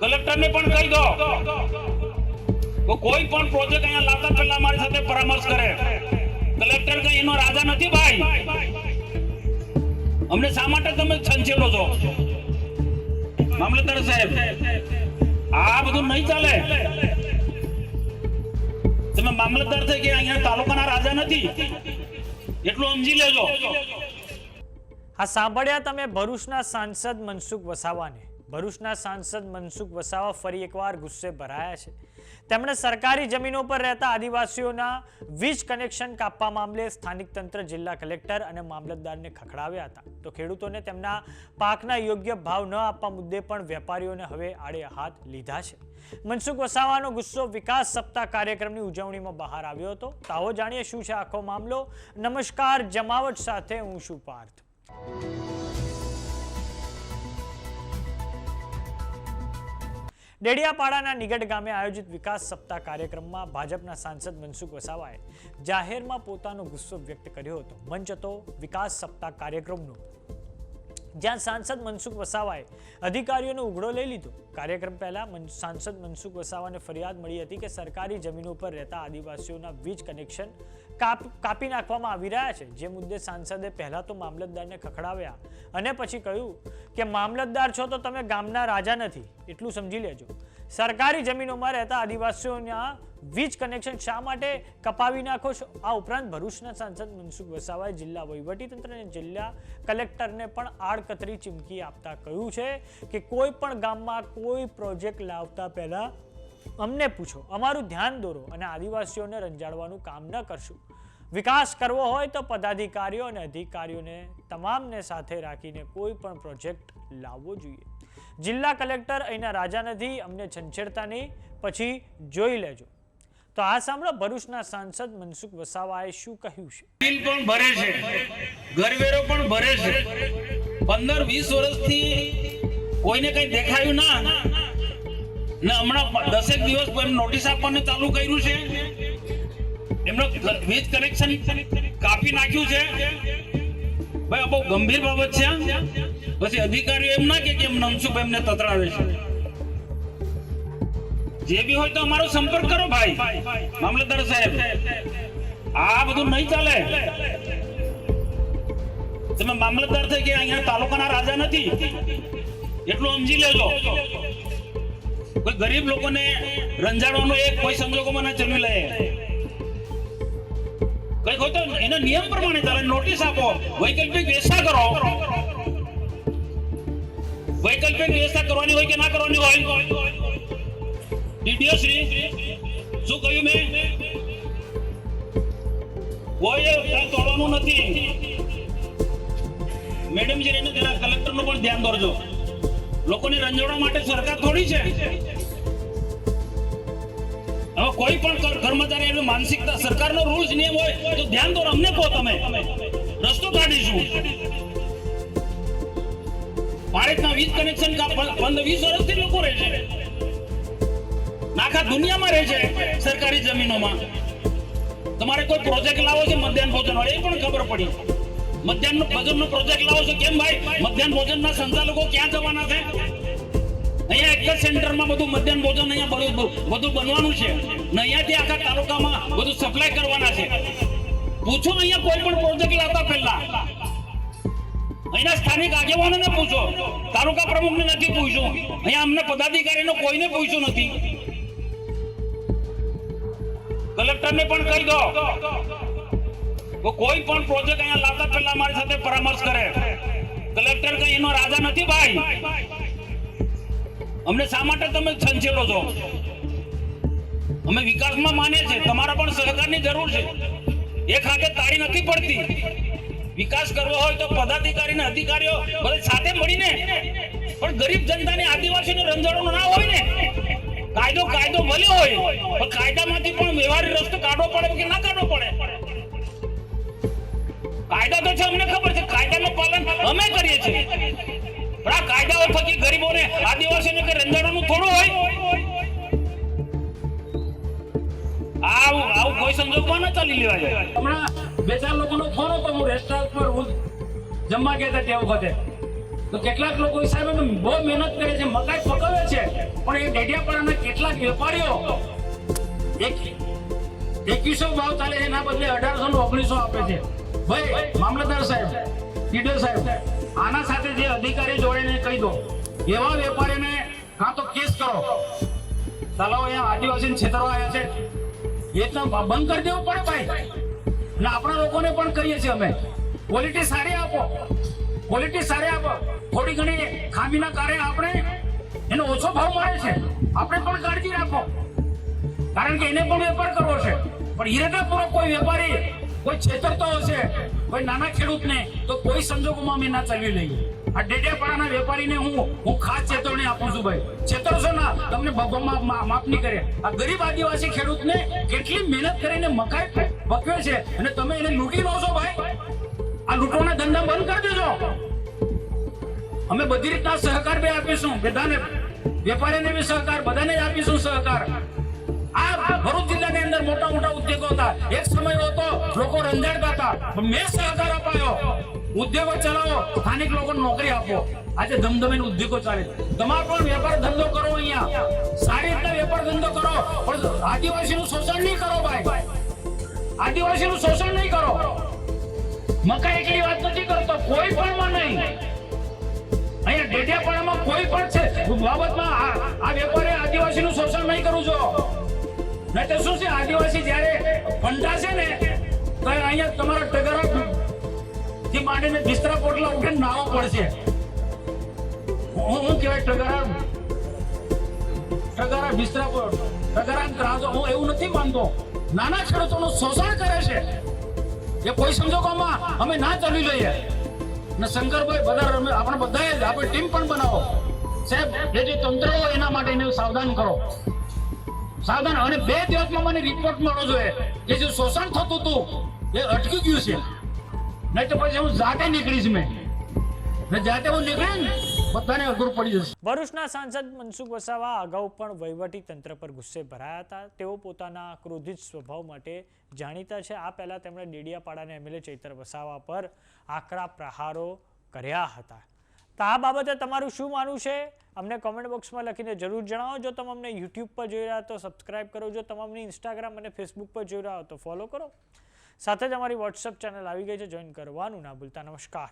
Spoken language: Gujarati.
કલેક્ટરને પણ કહી દો કોઈ પણ પ્રોજેક્ટ અહીંયા લાવતા પહેલા મારી સાથે પરામર્શ કરે. કલેક્ટર કઈ એનો રાજા નથી ભાઈ. અમને શા માટે તમે છંછેડો છો? મામલતદાર સાહેબ, આ બધું નહીં ચાલે. તમે મામલતદાર થઈ કે અહીંયા તાલુકાના રાજા નથી? એટલું સમજી લેજો. હા, સાંભળ્યા તમે ભરૂચના સાંસદ મનસુખ વસાવાને. ભરૂચના સાંસદ મનસુખ વસાવા ફરી એકવાર ગુસ્સે ભરાયા છે. તેમણે સરકારી જમીનો પર રહેતા આદિવાસીઓના વીજ કનેક્શન કાપવા મામલે સ્થાનિક તંત્ર જિલ્લા કલેક્ટર અને મામલતદારને ખખડાવ્યા હતા. તો ખેડૂતોને તેમના પાકના યોગ્ય ભાવ ન આપવા મુદ્દે પણ વેપારીઓને હવે આડે હાથ લીધા છે. મનસુખ વસાવાનો ગુસ્સો વિકાસ સપ્તાહ કાર્યક્રમની ઉજવણીમાં બહાર આવ્યો હતો. તો જાણીએ શું છે આખો મામલો? નમસ્કાર, જમાવટ સાથે હું છું પાર્થ. ડેડિયાપાડાના નિગઢ ગામે આયોજિત વિકાસ સપ્તાહ કાર્યક્રમમાં ભાજપના સાંસદ મનસુખ વસાવાએ જાહેરમાં પોતાનો ગુસ્સો વ્યક્ત કર્યો હતો. મંચ હતો વિકાસ સપ્તાહ કાર્યક્રમનો. જ્યાં સાંસદ મનસુખ વસાવાએ અધિકારીઓનો ઉઘડો લઈ લીધો. કાર્યક્રમ પહેલા સાંસદ મનસુખ વસાવાને ફરિયાદ મળી હતી કે સરકારી જમીનો પર રહેતા આદિવાસીઓના વીજ કનેક્શન કાપ નાખવામાં આવી રહ્યા છે. જે મુદ્દે સાંસદે પહેલા તો મામલતદારને ખખડાવ્યા અને પછી કહ્યું કે, મામલતદાર છો તો તમે ગામના રાજા નથી. એટલું સમજી લેજો. સરકારી જમીનોમાં રહેતા આદિવાસીઓના વીજ કનેક્શન શા માટે કપાવી નાખો છો? આ ઉપરાંત ભરૂચના સાંસદ મનસુખ વસાવાએ જિલ્લા વહીવટીતંત્ર અને જિલ્લા કલેક્ટરને પણ આડકતરી ચીમકી આપતા કહ્યું છે કે કોઈ પણ ગામમાં કોઈ પ્રોજેક્ટ લાવતા પહેલાં અમને પૂછો, અમારું ધ્યાન દોરો અને આદિવાસીઓને રંજાડવાનું કામ ન કરશું. વિકાસ કરવો હોય તો પદાધિકારીઓ અને અધિકારીઓને તમામને સાથે રાખીને કોઈ પણ પ્રોજેક્ટ લાવવો જોઈએ. જિલ્લા કલેક્ટર અહીંના રાજા નથી, અમને છંછેડતા નહીં, પછી જોઈ લેજો. તો આ સાંભળો, ભરૂચના સાંસદ મનસુખ વસાવાએ શું કહ્યું છે? બિલ પણ ભરે છે. ઘરવેરો પણ ભરે છે. 15 20 વર્ષથી કોઈને કઈ દેખાયું ના. ને હમણાં દસેક દિવસ એમ નોટિસ આપવાનું ચાલુ કર્યું છે. એમનો વીજ કનેક્શન કાપી નાખ્યું છે. ભાઈ, આ બહુ ગંભીર બાબત છે. પછી અધિકારીઓ એમ ના કે કેમ મનસુખ એમને તતડાવે છે. જે બી હોય તો અમારો સંપર્ક કરો ભાઈ. મામલતદાર સાહેબ, આ બધું નહીં ચાલે. તમે મામલતદાર થઈ કે અહીંયા તાલુકાના રાજા નથી? એટલું સમજી લેજો. કોઈ ગરીબ લોકોને રંજાડવાનો એક કોઈ સંજોગોમાં ના ચલવી લે. કઈ હોય તો એના નિયમ પ્રમાણે ચાલે. નોટિસ આપો. વૈકલ્પિક વેસા કરો. વૈકલ્પિક વ્યવસ્થા કરવાની હોય કે ના કરવાની હોય? ડીડીઓ શ્રી, શું કહ્યું મેં? કોઈ તોડવાનું નથી. મેડમ જી, એને જરા કલેક્ટરનું પણ ધ્યાન દોરજો. લોકોને રંજોડવા માટે સરકાર થોડી છે. હવે કોઈ પણ કર- કર્મચારી એની માનસિકતા, સરકારનો રૂલ્સ નિયમ હોય તો ધ્યાન દોર, અમને કહો તમે. રસ્તો કાઢીશું. ભારતના વીજ કનેક્શન પંદર વીસ વર્ષથી લોકો રહે છે. આખા દુનિયામાં રહે છે સરકારી જમીનોમાં. તમારે કોઈ પ્રોજેક્ટ લાવો છે મધ્યાહન ભોજન એ પણ ખબર પડી. મધ્યાહન ભોજન નો પ્રોજેક્ટ લાવો છો કેમ ભાઈ? મધ્યાહન ભોજન ના સંચાલકો ક્યાં જવાના છે? અહીંયા એક જ સેન્ટરમાં બધું મધ્યાહન ભોજન અહીંયા બધું બનવાનું છે. ને અહીંયાથી આખા તાલુકામાં બધું સપ્લાય કરવાના છે. પૂછો અહીંયા કોઈ પણ પ્રોજેક્ટ લાવતા પહેલા. સ્થાનિક આગેવાનોને પૂછો. તાલુકા પ્રમુખને નથી પૂછ્યું. અહીંયા અમને પદાધિકારીનો કોઈને પૂછ્યું નથી. કલેક્ટરને પણ કહી દો. કોઈ પણ પ્રોજેક્ટ અહીંયા લાવતા પહેલા મારી સાથે પરામર્શ કરે. કલેક્ટર કઈ એનો રાજા નથી ભાઈ. અમને શા માટે તમે છંછેડો છો? અમે વિકાસમાં માનીએ છીએ. તમારા પણ સહકારની જરૂર છે. એક હાથે તાળી નથી પડતી. વિકાસ કરવો હોય તો પદાધિકારી ને અધિકારીઓ ભલે સાથે મળીને, પણ ગરીબ જનતાને આદિવાસીને રંજાડો ના હોય ને, કાયદો કાયદો મળ્યો હોય, પણ કાયદામાંથી પણ વ્યવહારિક રસ્તો કાઢવો પડે કે ના કાઢવો પડે? કાયદા તો છે, અમને ખબર છે, કાયદાનું પાલન અમે કરીએ છીએ. પણ આ કાયદાઓ થકી ગરીબોને આદિવાસીને કે રંજાડવાનું થોડું હોય? આવું આવું કોઈ સંજોગમાં ન ચાલી લેવા હમણાં બે ચાર લોકોનો ફોન હતો, હું રેસ્ટોરન્ટ પર હું જમવા ગયા હતા તે વખતે તો કેટલાક લોકો સાહેબ બહુ મહેનત કરે છે, મકાઈ પકવે છે, પણ ડેડિયાપાડાના કેટલાક વેપારીઓ એક એકવીસો ભાવ ચાલે છે, એના બદલે અઢારસો ને ઓગણીસો આપે છે. ભાઈ, મામલતદાર સાહેબ ટીડર સાહેબ, આના સાથે જે અધિકારી જોડેને કહી દો, એવા વેપારીને કાં તો કેસ કરો. ચાલો અહીંયા આદિવાસીને છેતરવા આવ્યા છે. એ તો બંધ કરી દેવું પડે ભાઈ. અને આપણા લોકોને પણ કહીએ છીએ અમે. ક્વોલિટી સારી આપો. ક્વોલિટી સારી આપો. થોડી ઘણી ખામીના કારણે આપણે એનો ઓછો ભાવ મળે છે. આપણે પણ કાળજી રાખો. કારણ કે એને પણ વેપાર કરવો છે. પણ ઈરાદાપૂર્વક કોઈ વેપારી, કોઈ છેતરતો હશે, કોઈ નાના ખેડૂતને, તો કોઈ સંજોગોમાં અમે ના ચલવી લઈએ. આ ડેડિયાપાડાના વેપારીને હું હું ખાસ ચેતવણી આપું છું ભાઈ. છેતરશો ના, તમને ભગવાન મા- માફ નહીં કરે. આ ગરીબ આદિવાસી ખેડૂતને કેટલી મહેનત કરીને મકાઈ પકવે છે. અને તમે એને લૂંટી લો છો ભાઈ. આ લૂંટવાના ધંધા બંધ કરી દેજો. અમે બધી રીતના સહકાર બી આપીશું. બધાને, વેપારીને બી સહકાર, બધાને આપીશું સહકાર. આ ભરૂચ જિલ્લાની અંદર મોટા મોટા ઉદ્યોગો હતા. એક સમય હતો લોકો રંજાડતા હતા મેં સહકાર અપાયો. ઉદ્યોગો ચલાવો, સ્થાનિક લોકોને નોકરી આપો. આજે ધમધમીને ઉદ્યોગો ચાલે. તમારે પણ વેપાર ધંધો કરો અહીંયા. સારી રીતના વેપાર ધંધો કરો. પણ આદિવાસીનું શોષણ નહીં કરો ભાઈ. આદિવાસીનું શોષણ નહીં કરો. મકા એકલી વાત નથી કરતો, કોઈ પણ માં નહીં. અહીંયા ડેડિયાપાડામાં કોઈ પણ છે. બાબતમાં આ વેપારી આદિવાસીનું શોષણ નહીં કરવું જો નહીં તો શું છે? આદિવાસી જ્યારે ફંટાશે ને, તો અહીંયા તમારા ટગરા થી માંડીને બિસ્તરા પોટલા ઉઠીને નાવો પડશે. હું હું કહેવાય ટગરા ટગરા બિસ્તરા ટગરા ત્રાસો. હું એવું નથી માનતો. નાના ખેડૂતોનું શોષણ કરે છે. એ કોઈ સંજોગોમાં અમે ના ચલવી લઈએ ને શંકરભાઈ બધા રમે, આપણે બધાએ જ, આપણે ટીમ પણ બનાવો. સાહેબ એ જે તંત્ર હોય એના માટે એને સાવધાન કરો. સાવધાન, અને બે દિવસમાં મને રિપોર્ટ મળવો જોઈએ કે જે શોષણ થતું હતું, એ અટકી ગયું છે. નહીં તો પછી હું જાતે નીકળીશ મેં. જાતે હું નીકળીને બધાને અઘરું પડી જશે. ભરૂચના સાંસદ મનસુખ વસાવા અગાઉ પણ વહીવટી તંત્ર પર ગુસ્સે ભરાયા હતા. તેઓ પોતાના ક્રોધિત સ્વભાવ માટે જાણીતા છે. આ પહેલા તેમણે ડેડિયાપાડાના એમએલએ ચૈતર વસાવા પર આકરા પ્રહારો કર્યા હતા. તો આ બાબતે તમારું શું માનવું છે? અમને કોમેન્ટ બોક્સમાં લખીને જરૂર જણાવો. જો તમે અમને યુટ્યુબ પર જોઈ રહ્યા તો સબસ્ક્રાઇબ કરો. જો તમે ઇન્સ્ટાગ્રામ અને ફેસબુક પર જોઈ રહ્યા હો તો ફોલો કરો. સાથે જ અમારી વોટ્સઅપ ચેનલ આવી ગઈ છે. જોઈન કરવાનું ના ભૂલતા. નમસ્કાર.